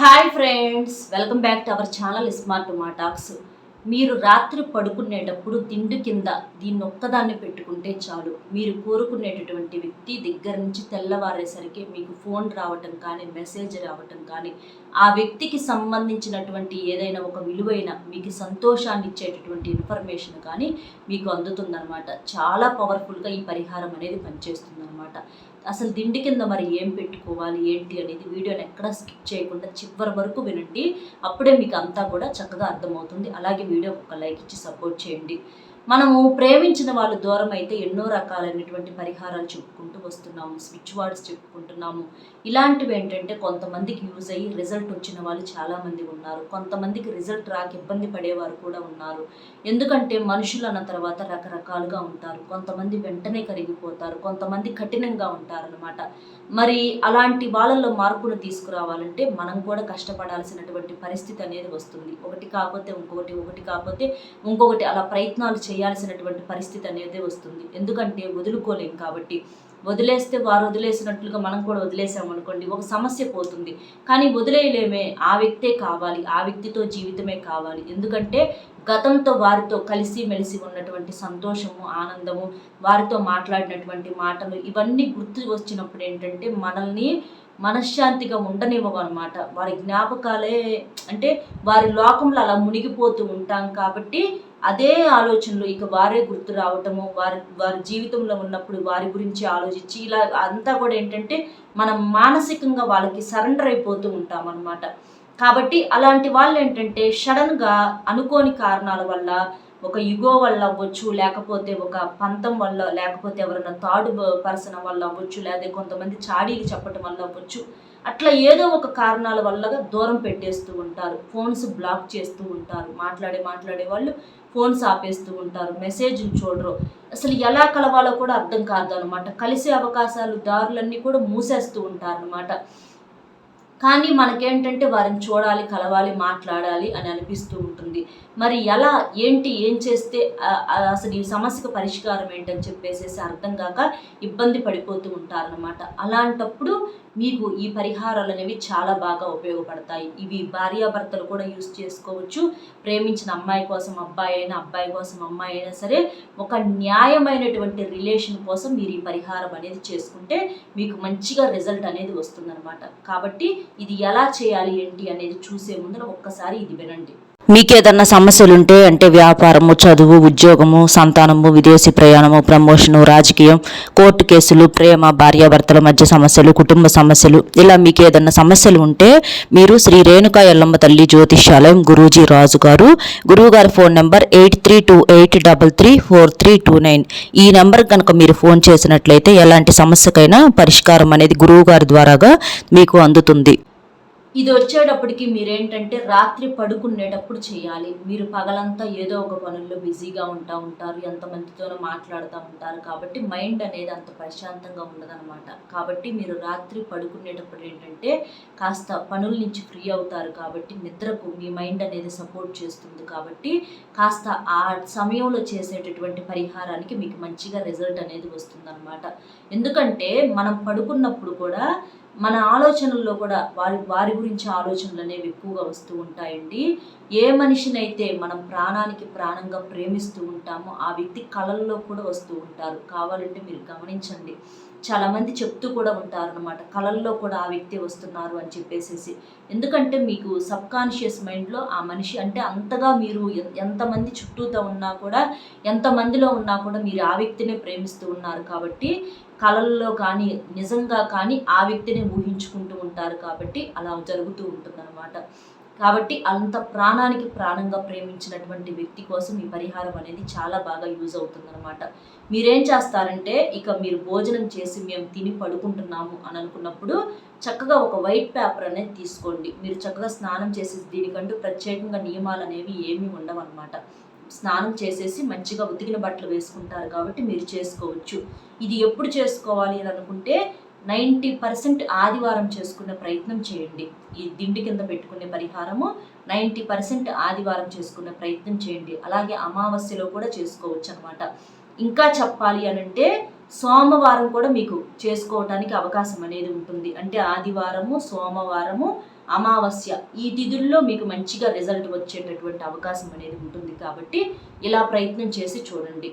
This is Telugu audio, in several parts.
Hi friends welcome back to our channel smart మాటాక్స్ మీరు రాత్రి పడుకునేటప్పుడు దిండు కింద దీన్ని ఒక్కదాన్ని పెట్టుకుంటే చాలు. మీరు కోరుకునేటటువంటి వ్యక్తి దగ్గర నుంచి తెల్లవారేసరికి మీకు ఫోన్ రావటం కానీ మెసేజ్ రావటం కానీ ఆ వ్యక్తికి సంబంధించినటువంటి ఏదైనా ఒక విలువైన మీకు సంతోషాన్ని ఇచ్చేటటువంటి ఇన్ఫర్మేషన్ కానీ మీకు అందుతుందన్నమాట. చాలా పవర్ఫుల్గా ఈ పరిహారం అనేది పనిచేస్తుందన్నమాట. అసలు దిండి కింద మరి ఏం పెట్టుకోవాలి ఏంటి అనేది వీడియోని ఎక్కడా స్కిప్ చేయకుండా చివరి వరకు వినండి. అప్పుడే మీకు అంతా కూడా చక్కగా అర్థమవుతుంది. అలాగే వీడియోకి ఒక లైక్ ఇచ్చి సపోర్ట్ చేయండి. మనము ప్రేమించిన వాళ్ళు దూరం అయితే ఎన్నో రకాలైనటువంటి పరిహారాలు చెప్పుకుంటూ వస్తున్నాము స్విచ్ వర్డ్స్ చెప్పుకుంటున్నాము. ఇలాంటివి ఏంటంటే కొంతమందికి యూజ్ అయ్యి రిజల్ట్ వచ్చిన వాళ్ళు చాలామంది ఉన్నారు. కొంతమందికి రిజల్ట్ రాక ఇబ్బంది పడేవారు కూడా ఉన్నారు. ఎందుకంటే మనుషులు అన్న తర్వాత రకరకాలుగా ఉంటారు. కొంతమంది వెంటనే కరిగిపోతారు. కొంతమంది కఠినంగా ఉంటారనమాట మరి అలాంటి వాళ్ళల్లో మార్పును తీసుకురావాలంటే మనం కూడా కష్టపడాల్సినటువంటి పరిస్థితి అనేది వస్తుంది. ఒకటి కాకపోతే ఇంకొకటి ఒకటి కాకపోతే ఇంకొకటి అలా ప్రయత్నాలు చేయాల్సినటువంటి పరిస్థితి అనేది వస్తుంది. ఎందుకంటే వదులుకోలేం కాబట్టి. వదిలేస్తే వారు వదిలేసినట్లుగా మనం కూడా వదిలేసామనుకోండి ఒక సమస్య పోతుంది. కానీ వదిలేయలేమే. ఆ వ్యక్తే కావాలి. ఆ వ్యక్తితో జీవితమే కావాలి. ఎందుకంటే గతంతో వారితో కలిసి మెలిసి ఉన్నటువంటి సంతోషము ఆనందము వారితో మాట్లాడినటువంటి మాటలు ఇవన్నీ గుర్తు వచ్చినప్పుడు ఏంటంటే మనల్ని మనశ్శాంతిగా ఉండనివ్వమన్నమాట వారి జ్ఞాపకాలే అంటే వారి లోకంలో అలా మునిగిపోతూ ఉంటాం కాబట్టి అదే ఆలోచనలు ఇక వారే గుర్తు రావటము వారి వారి జీవితంలో ఉన్నప్పుడు వారి గురించి ఆలోచించి ఇలా అంతా కూడా ఏంటంటే మనం మానసికంగా వాళ్ళకి సరెండర్ అయిపోతూ ఉంటాం అనమాట కాబట్టి అలాంటి వాళ్ళు ఏంటంటే సడన్గా అనుకోని కారణాల వల్ల ఒక యుగో వల్ల అవ్వచ్చు లేకపోతే ఒక పంతం వల్ల లేకపోతే ఎవరైనా థర్డ్ పర్సన్ వల్ల అవ్వచ్చు లేదా కొంతమంది చాడీలు చెప్పటం వల్ల అవ్వచ్చు అట్లా ఏదో ఒక కారణాల వల్ల దూరం పెట్టేస్తూ ఉంటారు ఫోన్స్ బ్లాక్ చేస్తూ ఉంటారు మాట్లాడే మాట్లాడే వాళ్ళు ఫోన్స్ ఆపేస్తూ ఉంటారు మెసేజ్లు చూడరు. అసలు ఎలా కలవాలో కూడా అర్థం కాదు అనమాట కలిసే అవకాశాలు దారులన్నీ కూడా మూసేస్తూ ఉంటారు అనమాట కానీ మనకేంటంటే వారిని చూడాలి కలవాలి మాట్లాడాలి అని అనిపిస్తూ ఉంటుంది. మరి ఎలా ఏంటి ఏం చేస్తే అసలు ఈ సమస్యకు పరిష్కారం ఏంటని చెప్పేసేసి అర్థం కాక ఇబ్బంది పడిపోతూ ఉంటారనమాట అలాంటప్పుడు మీకు ఈ పరిహారాలు అనేవి చాలా బాగా ఉపయోగపడతాయి. ఇవి భార్యాభర్తలు కూడా యూస్ చేసుకోవచ్చు. ప్రేమించిన అమ్మాయి కోసం అబ్బాయి అయినా అబ్బాయి కోసం అమ్మాయి అయినా సరే ఒక న్యాయమైనటువంటి రిలేషన్ కోసం మీరు ఈ పరిహారం అనేది చేసుకుంటే మీకు మంచిగా రిజల్ట్ అనేది వస్తుందన్నమాట. కాబట్టి ఇది ఎలా చేయాలి ఏంటి అనేది చూసే ముందర ఒక్కసారి ఇది వినండి. మీకు సమస్యలుంటే సమస్యలు ఉంటే అంటే వ్యాపారము చదువు ఉద్యోగము సంతానము విదేశీ ప్రయాణము ప్రమోషను రాజకీయం కోర్టు కేసులు ప్రేమ భార్యాభర్తల మధ్య సమస్యలు కుటుంబ సమస్యలు ఇలా మీకు ఏదన్నా సమస్యలు ఉంటే మీరు శ్రీ రేణుకా ఎల్లమ్మ తల్లి జ్యోతిష్యాలయం గురూజీ రాజు గారు గురువుగారి phone number eight three two eight double three four three two nine. ఈ నెంబర్ కనుక మీరు ఫోన్ చేసినట్లయితే ఎలాంటి సమస్యకైనా పరిష్కారం అనేది గురువు గారి ద్వారాగా మీకు అందుతుంది. ఇది వచ్చేటప్పటికి మీరేంటంటే రాత్రి పడుకునేటప్పుడు చేయాలి. మీరు పగలంతా ఏదో ఒక పనుల్లో బిజీగా ఉంటా ఉంటారు ఎంతమందితోనో మాట్లాడుతూ ఉంటారు కాబట్టి మైండ్ అనేది అంత ప్రశాంతంగా ఉండదన్నమాట. కాబట్టి మీరు రాత్రి పడుకునేటప్పుడు ఏంటంటే కాస్త పనుల నుంచి ఫ్రీ అవుతారు కాబట్టి నిద్రకు మీ మైండ్ అనేది సపోర్ట్ చేస్తుంది కాబట్టి కాస్త ఆ సమయంలో చేసేటటువంటి పరిహారానికి మీకు మంచిగా రిజల్ట్ అనేది వస్తుందన్నమాట. ఎందుకంటే మనం పడుకున్నప్పుడు కూడా మన ఆలోచనల్లో కూడా వారి వారి గురించి ఆలోచనలు అనేవి ఎక్కువగా వస్తూ ఉంటాయండి. ఏ మనిషినైతే మనం ప్రాణానికి ప్రాణంగా ప్రేమిస్తూ ఉంటామో ఆ వ్యక్తి కళల్లో కూడా వస్తూ ఉంటారు. కావాలంటే మీరు గమనించండి. చాలామంది చెప్తూ కూడా ఉంటారనమాట కళల్లో కూడా ఆ వ్యక్తి వస్తున్నారు అని చెప్పేసేసి. ఎందుకంటే మీకు సబ్ కాన్షియస్ మైండ్లో ఆ మనిషి అంటే అంతగా మీరు ఎంతమంది చుట్టూతో ఉన్నా కూడా ఎంతమందిలో ఉన్నా కూడా మీరు ఆ వ్యక్తినే ప్రేమిస్తూ ఉన్నారు కాబట్టి కళల్లో కానీ నిజంగా కానీ ఆ వ్యక్తిని ఊహించుకుంటూ ఉంటారు కాబట్టి అలా జరుగుతూ ఉంటుందన్నమాట. కాబట్టి అంత ప్రాణానికి ప్రాణంగా ప్రేమించినటువంటి వ్యక్తి కోసం ఈ పరిహారం అనేది చాలా బాగా యూజ్ అవుతుందన్నమాట. మీరేం చేస్తారంటే ఇక మీరు భోజనం చేసి మేము తిని పడుకుంటున్నాము అని అనుకున్నప్పుడు చక్కగా ఒక వైట్ పేపర్ అనేది తీసుకోండి. మీరు చక్కగా స్నానం చేసి దీనికంటూ ప్రత్యేకంగా నియమాలు అనేవి ఏమీ ఉండవన్నమాట. స్నానం చేసేసి మంచిగా ఉతికిన బట్టలు వేసుకుంటారు కాబట్టి మీరు చేసుకోవచ్చు. ఇది ఎప్పుడు చేసుకోవాలి అని అనుకుంటే నైంటీ పర్సెంట్ ఆదివారం చేసుకునే ప్రయత్నం చేయండి. ఈ దిండి కింద పెట్టుకునే పరిహారము నైంటీ పర్సెంట్ ఆదివారం చేసుకునే ప్రయత్నం చేయండి. అలాగే అమావాస్యలో కూడా చేసుకోవచ్చు అనమాట ఇంకా చెప్పాలి అని అంటే సోమవారం కూడా మీకు చేసుకోవటానికి అవకాశం అనేది ఉంటుంది. అంటే ఆదివారము సోమవారము అమావాస్య ఈ తిథుల్లో మీకు మంచిగా రిజల్ట్ వచ్చేటటువంటి అవకాశం అనేది ఉంటుంది కాబట్టి ఇలా ప్రయత్నం చేసి చూడండి.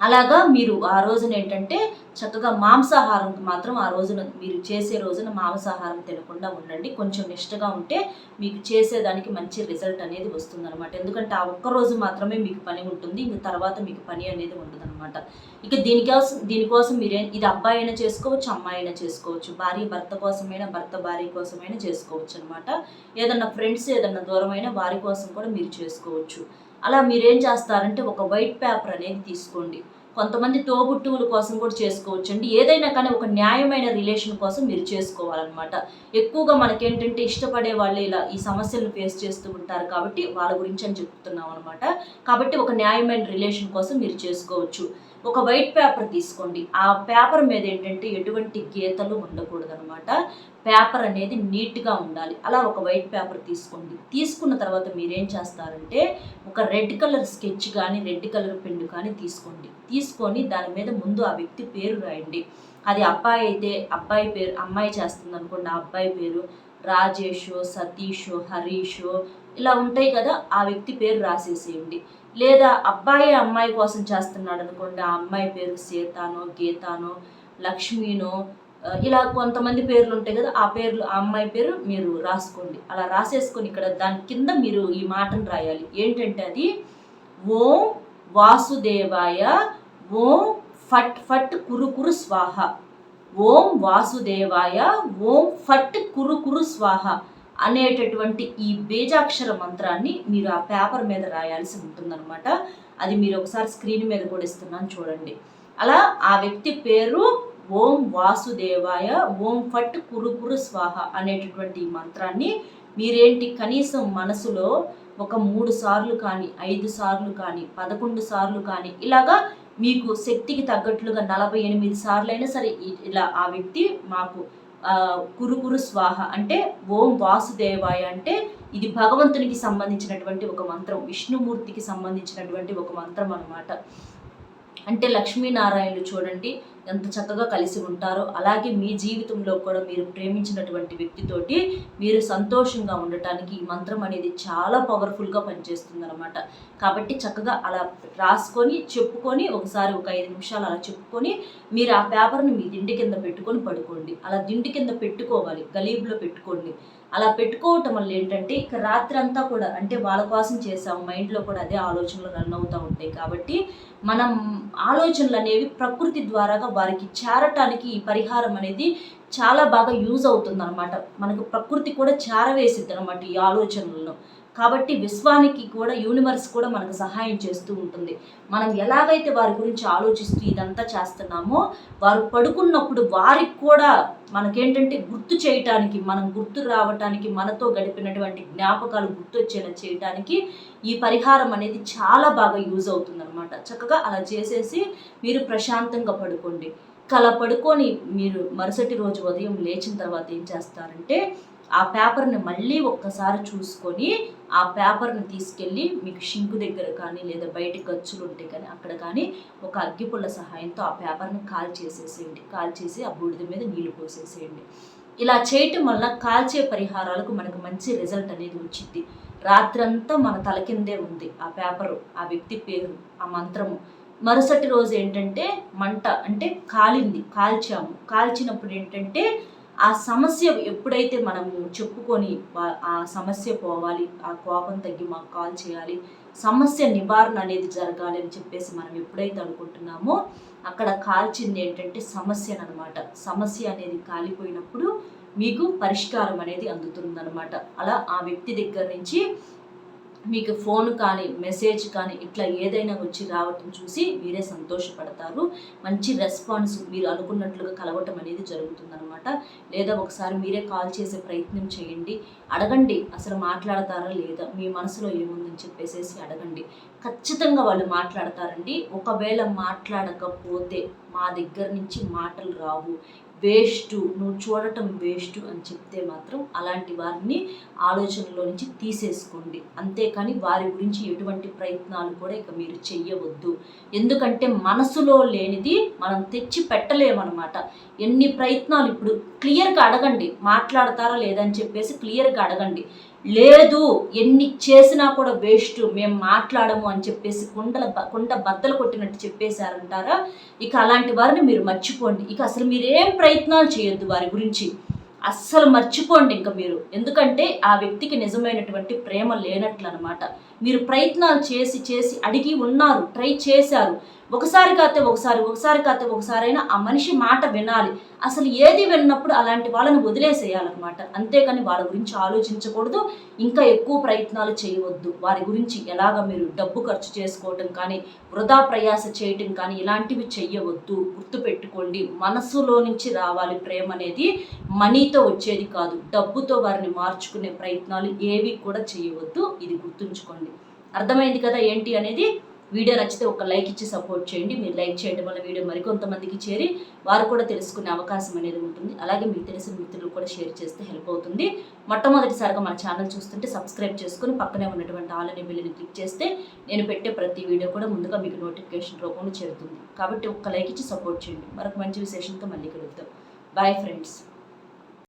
అలాగా మీరు ఆ రోజున ఏంటంటే చక్కగా మాంసాహారం మాత్రం ఆ రోజున మీరు చేసే రోజున మాంసాహారం తినకుండా ఉండండి. కొంచెం నిష్టగా ఉంటే మీకు చేసేదానికి మంచి రిజల్ట్ అనేది వస్తుందన్నమాట. ఎందుకంటే ఆ ఒక్క రోజు మాత్రమే మీకు పని ఉంటుంది. ఇంక తర్వాత మీకు పని అనేది ఉండదన్నమాట. ఇక దీనికోసం దీనికోసం మీరే ఇది అబ్బాయి అయినా చేసుకోవచ్చు అమ్మాయి అయినా చేసుకోవచ్చు. భార్య భర్త కోసమైనా భర్త భార్య కోసమైనా చేసుకోవచ్చు అనమాట ఏదన్నా ఫ్రెండ్స్ ఏదన్నా దూరమైన వారి కోసం కూడా మీరు చేసుకోవచ్చు. అలా మీరేం చేస్తారంటే ఒక వైట్ పేపర్ అనేది తీసుకోండి. కొంతమంది తోబుట్టువుల కోసం కూడా చేసుకోవచ్చండి. ఏదైనా కానీ ఒక న్యాయమైన రిలేషన్ కోసం మీరు చేసుకోవాలన్నమాట. ఎక్కువగా మనకేంటంటే ఇష్టపడే వాళ్ళు ఇలా ఈ సమస్యలను ఫేస్ చేస్తూ ఉంటారు కాబట్టి వాళ్ళ గురించి అని చెప్తున్నాం అనమాట కాబట్టి ఒక న్యాయమైన రిలేషన్ కోసం మీరు చేసుకోవచ్చు. ఒక వైట్ పేపర్ తీసుకోండి. ఆ పేపర్ మీద ఏంటంటే ఎటువంటి గీతలు ఉండకూడదనమాట పేపర్ అనేది నీట్గా ఉండాలి. అలా ఒక వైట్ పేపర్ తీసుకోండి. తీసుకున్న తర్వాత మీరేం చేస్తారంటే ఒక రెడ్ కలర్ స్కెచ్ కానీ రెడ్ కలర్ పెన్ను కానీ తీసుకోండి. తీసుకొని దాని మీద ముందు ఆ వ్యక్తి పేరు రాయండి. అది అబ్బాయి అయితే అబ్బాయి పేరు అమ్మాయి చేస్తుంది అనుకోండి ఆ అబ్బాయి పేరు రాజేషో సతీషో హరీష్ ఇలా ఉంటాయి కదా ఆ వ్యక్తి పేరు రాసేసేయండి. లేదా అబ్బాయి అమ్మాయి కోసం చేస్తున్నాడు అనుకోండి ఆ అమ్మాయి పేరు సీతానో గీతానో లక్ష్మీనో ఇలా కొంతమంది పేర్లు ఉంటాయి కదా ఆ పేర్లు ఆ అమ్మాయి పేరు మీరు రాసుకోండి. అలా రాసేసుకొని ఇక్కడ దాని కింద మీరు ఈ మాటను రాయాలి. ఏంటంటే అది ఓం వాసుదేవాయ ఓం ఫట్ ఫట్ కురుకురు స్వాహ. ఓం వాసుదేవాయ ఓం ఫట్ కురు కురు స్వాహ అనేటటువంటి ఈ బీజాక్షర మంత్రాన్ని మీరు ఆ పేపర్ మీద రాయాల్సి ఉంటుందన్నమాట. అది మీరు ఒకసారి స్క్రీన్ మీద కూడా ఇస్తున్నాను చూడండి. అలా ఆ వ్యక్తి పేరు ఓం వాసుదేవాయ ఓం ఫట్ కురు కురు స్వాహ అనేటటువంటి ఈ మంత్రాన్ని మీరేంటి కనీసం మనసులో ఒక మూడు సార్లు కానీ ఐదు సార్లు కానీ పదకొండు సార్లు కానీ ఇలాగా మీకు శక్తికి తగ్గట్లుగా నలభై ఎనిమిది సార్లు అయినా సరే ఇలా ఆ వ్యక్తి మాకు కురుకురు కురు కురు స్వాహ అంటే ఓం వాసుదేవాయ అంటే ఇది భగవంతునికి సంబంధించినటువంటి ఒక మంత్రం విష్ణుమూర్తికి సంబంధించినటువంటి ఒక మంత్రం అనమాట అంటే లక్ష్మీనారాయణులు చూడండి ఎంత చక్కగా కలిసి ఉంటారో అలాగే మీ జీవితంలో కూడా మీరు ప్రేమించినటువంటి వ్యక్తితోటి మీరు సంతోషంగా ఉండటానికి ఈ మంత్రం అనేది చాలా పవర్ఫుల్గా పనిచేస్తుంది అనమాట కాబట్టి చక్కగా అలా రాసుకొని చెప్పుకొని ఒకసారి ఒక ఐదు నిమిషాలు అలా చెప్పుకొని మీరు ఆ పేపర్ని మీ దిండి కింద పెట్టుకొని పడుకోండి. అలా దిండి కింద పెట్టుకోవాలి గలీబ్లో పెట్టుకోండి. అలా పెట్టుకోవటం వల్ల ఏంటంటే ఇక రాత్రి అంతా కూడా అంటే వాళ్ళ కోసం చేసాము మైండ్లో కూడా అదే ఆలోచనలు రన్ అవుతూ ఉంటాయి. కాబట్టి మనం ఆలోచనలు అనేవి ప్రకృతి ద్వారాగా వారికి చేరటానికి ఈ పరిహారం అనేది చాలా బాగా యూజ్ అవుతుంది అనమాట మనకు ప్రకృతి కూడా చేరవేసిద్ది అనమాట ఈ ఆలోచనలను. కాబట్టి విశ్వానికి కూడా యూనివర్స్ కూడా మనకు సహాయం చేస్తూ ఉంటుంది. మనం ఎలాగైతే వారి గురించి ఆలోచిస్తూ ఇదంతా చేస్తున్నామో వారు పడుకున్నప్పుడు వారికి కూడా మనకేంటంటే గుర్తు చేయటానికి మనం గుర్తు రావటానికి మనతో గడిపినటువంటి జ్ఞాపకాలు గుర్తొచ్చేలా చేయటానికి ఈ పరిహారం అనేది చాలా బాగా యూజ్ అవుతుందన్నమాట. చక్కగా అలా చేసేసి మీరు ప్రశాంతంగా పడుకోండి. కల అలా పడుకొని మీరు మరుసటి రోజు ఉదయం లేచిన తర్వాత ఏం చేస్తారంటే ఆ పేపర్ని మళ్ళీ ఒక్కసారి చూసుకొని ఆ పేపర్ని తీసుకెళ్ళి మీకు షింకు దగ్గర కానీ లేదా బయట గచ్చులు ఉంటే కానీ అక్కడ కానీ ఒక అగ్గిపుల్ల సహాయంతో ఆ పేపర్ని కాల్ చేసేసేయండి. కాల్ చేసి ఆ బూడిద మీద నీళ్ళు పోసేసేయండి. ఇలా చేయటం వల్ల కాల్చే పరిహారాలకు మనకు మంచి రిజల్ట్ అనేది వచ్చింది రాత్రంతా మన తల కిందే ఉంది ఆ పేపరు ఆ వ్యక్తి పేరు ఆ మంత్రము. మరుసటి రోజు ఏంటంటే మంట అంటే కాలింది కాల్చాము. కాల్చినప్పుడు ఏంటంటే ఆ సమస్య ఎప్పుడైతే మనము చెప్పుకొని ఆ సమస్య పోవాలి ఆ కోపం తగ్గి మాకు కాల్ చేయాలి సమస్య నివారణ అనేది జరగాలి అని చెప్పేసి మనం ఎప్పుడైతే అనుకుంటున్నామో అక్కడ కాల్చింది ఏంటంటే సమస్యను అనమాట సమస్య అనేది కాలిపోయినప్పుడు మీకు పరిష్కారం అనేది అందుతుందన్నమాట. అలా ఆ వ్యక్తి దగ్గర నుంచి మీకు ఫోన్ కానీ మెసేజ్ కానీ ఇట్లా ఏదైనా వచ్చి రావటం చూసి మీరే సంతోషపడతారు. మంచి రెస్పాన్స్ మీరు అనుకున్నట్లుగా కలవటం అనేది జరుగుతుందనమాట లేదా ఒకసారి మీరే కాల్ చేసే ప్రయత్నం చేయండి. అడగండి అసలు మాట్లాడతారా లేదా మీ మనసులో ఏముందని చెప్పేసేసి అడగండి. ఖచ్చితంగా వాళ్ళు మాట్లాడతారండి. ఒకవేళ మాట్లాడకపోతే మా దగ్గర నుంచి మాటలు రావు. వేస్ట్ నువ్వు చూడటం వేస్ట్ అని చెప్తే మాత్రం అలాంటి వారిని ఆలోచనలో నుంచి తీసేసుకోండి. అంతేకాని వారి గురించి ఎటువంటి ప్రయత్నాలు కూడా ఇక మీరు చెయ్యవద్దు. ఎందుకంటే మనసులో లేనిది మనం తెచ్చి పెట్టలేమన్నమాట. ఎన్ని ప్రయత్నాలు ఇప్పుడు క్లియర్గా అడగండి. మాట్లాడతారా లేదని చెప్పేసి క్లియర్గా అడగండి. లేదు ఎన్ని చేసినా కూడా వేస్ట్ మేము మాట్లాడము అని చెప్పేసి కుండల బ- కుండ బద్దలు కొట్టినట్టు చెప్పేశారంటారా? ఇక అలాంటి వారిని మీరు మర్చిపోండి. ఇక అసలు మీరేం ప్రయత్నాలు చేయొద్దు వారి గురించి. అస్సలు మర్చిపోండి ఇంకా మీరు. ఎందుకంటే ఆ వ్యక్తికి నిజమైనటువంటి ప్రేమ లేనట్లు అనమాట మీరు ప్రయత్నాలు చేసి చేసి అడిగి ఉన్నారు ట్రై చేశారు. ఒకసారి కాతే ఒకసారి ఒకసారి కాతే ఒకసారి అయినా ఆ మనిషి మాట వినాలి. అసలు ఏది విన్నప్పుడు అలాంటి వాళ్ళని వదిలేసేయాలన్నమాట. అంతేకాని వాళ్ళ గురించి ఆలోచించకూడదు ఇంకా ఎక్కువ ప్రయత్నాలు చేయవద్దు. వారి గురించి ఎలాగ మీరు డబ్బు ఖర్చు చేసుకోవటం కానీ వృధా ప్రయాస చేయటం కానీ ఇలాంటివి చెయ్యవద్దు. గుర్తుపెట్టుకోండి మనసులో నుంచి రావాలి ప్రేమ అనేది మనీతో వచ్చేది కాదు. డబ్బుతో వారిని మార్చుకునే ప్రయత్నాలు ఏవి కూడా చేయవద్దు. ఇది గుర్తుంచుకోండి. అర్థమైంది కదా ఏంటి అనేది? వీడియో నచ్చితే ఒక లైక్ ఇచ్చి సపోర్ట్ చేయండి. మీరు లైక్ చేయడం వల్ల వీడియో మరికొంతమందికి చేరి వారు కూడా తెలుసుకునే అవకాశం అనేది ఉంటుంది. అలాగే మీకు తెలిసిన మిత్రులు కూడా షేర్ చేస్తే హెల్ప్ అవుతుంది. మొట్టమొదటిసారిగా మన ఛానల్ చూస్తుంటే సబ్స్క్రైబ్ చేసుకుని పక్కనే ఉన్నటువంటి ఆల్ అనే బిల్లుని క్లిక్ చేస్తే నేను పెట్టే ప్రతి వీడియో కూడా ముందుగా మీకు నోటిఫికేషన్ రూపంలో చేరుతుంది. కాబట్టి ఒక్క లైక్ ఇచ్చి సపోర్ట్ చేయండి. మరొక మంచి విశేషంతో మళ్ళీ కలుగుతాం బాయ్ ఫ్రెండ్స్